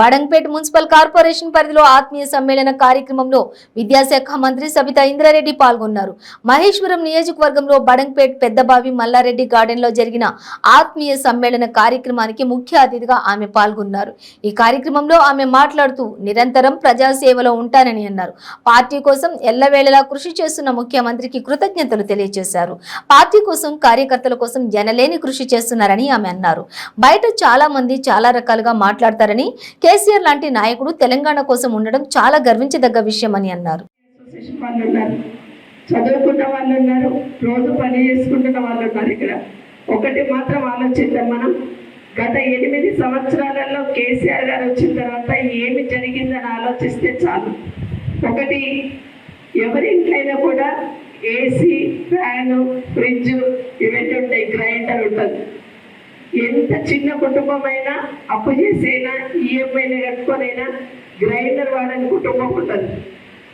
బాడంపేట municipal corporation పరిధిలో ఆత్మీయ సమ్మేళన కార్యక్రమంలో విద్యాశాఖ మంత్రి సబితా ఇంద్రారెడ్డి పాల్గొన్నారు. మహేశ్వరం నియోజకవర్గంలో బడంపేట్ పెద్దబావి మల్లారెడ్డి గార్డెన్లో జరిగిన ఆత్మీయ సమ్మేళన కార్యక్రమానికి ముఖ్య అతిథిగా ఆమె పాల్గొన్నారు. ఈ కార్యక్రమంలో ఆమె మాట్లాడుతూ నిరంతరం ప్రజాసేవలో ఉంటానని అన్నారు. పార్టీ కోసం ఎల్లవేళలా కృషి చేస్తున్న ముఖ్యమంత్రికి కృతజ్ఞతలు తెలియజేశారు. పార్టీ కోసం కార్యకర్తల కోసం జనలేని కృషి చేస్తున్నారని ఆమె అన్నారు. బయట చాలా మంది చాలా రకాలుగా మాట్లాడతారని కేసీఆర్ లాంటి నాయకుడు తెలంగాణ కోసం ఉండడం చాలా గర్వించదగ్గ విషయం అని అన్నారు. వాళ్ళు ఉన్నారు. చదువుకున్న వాళ్ళు ఉన్నారు. రోజు పని చేసుకుంటున్న వాళ్ళు ఉన్నారు ఇక్కడ. ఒకటి మాత్రం ఆలోచిద్దాం మనం. గత ఎనిమిది సంవత్సరాలలో కేసీఆర్ గారు వచ్చిన తర్వాత ఏమి జరిగిందని ఆలోచిస్తే చాలు. ఒకటి ఎవరి ఇంట్లైనా కూడా ఏసీ ఫ్యాను ఫ్రిడ్జ్ ఇవన్నీ ఉంటాయి గ్రైండర్ ఉంటుంది. ఎంత చిన్న కుటుంబమైనా అప్పు చేసైనా ఈఎంఐలు కట్టుకొనైనా గ్రైండర్ వాడని కుటుంబం ఉంటుంది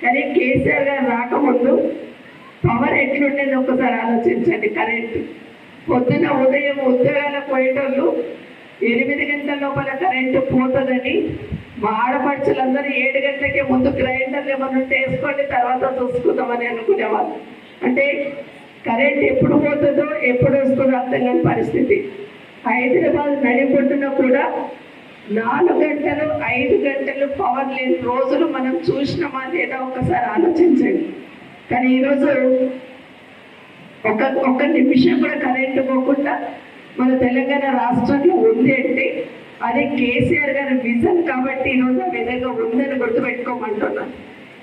కానీ కేసీఆర్ గారు రాకముందు పవర్ ఎట్లుండేది ఒకసారి ఆలోచించండి. కరెంట్. పొద్దున ఉదయం ఉద్యోగాలకు పోయేటోళ్ళు ఎనిమిది గంటల లోపల కరెంటు పోతుందని మా ఆడపడుచులందరూ ఏడు గంటలకే ముందు గ్రైండర్లు ఏమన్నా ఉంటే వేసుకోండి తర్వాత చూసుకుందామని అనుకునేవాళ్ళు. అంటే కరెంట్ ఎప్పుడు పోతుందో ఎప్పుడు వస్తుందో అర్థం కాని పరిస్థితి. హైదరాబాద్ నడిపొట్టున కూడా నాలుగు గంటలు ఐదు గంటలు పవర్ లేని రోజులు మనం చూసినామా లేదా ఒకసారి ఆలోచించండి. కానీ ఈరోజు ఒక ఒక నిమిషం కూడా కరెంటు పోకుండా మన తెలంగాణ రాష్ట్రంలో ఉంది అంటే అదే కేసీఆర్ గారి విజన్ కాబట్టి ఈరోజు ఆ విధంగా ఉందని గుర్తుపెట్టుకోమంటున్నాను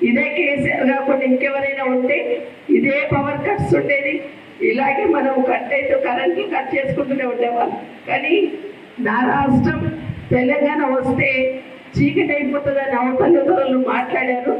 ఇదే కేసీఆర్ కాకుండా ఇంకెవరైనా ఉంటే ఇదే పవర్ కట్స్ ఉండేది. ఇలాగే మనం కట్ అయితే కరెంట్లు కట్ చేసుకుంటూనే ఉండేవాళ్ళం. కానీ నా రాష్ట్రం తెలంగాణ వస్తే చీకటి అయిపోతుందని అవతల మాట్లాడారు.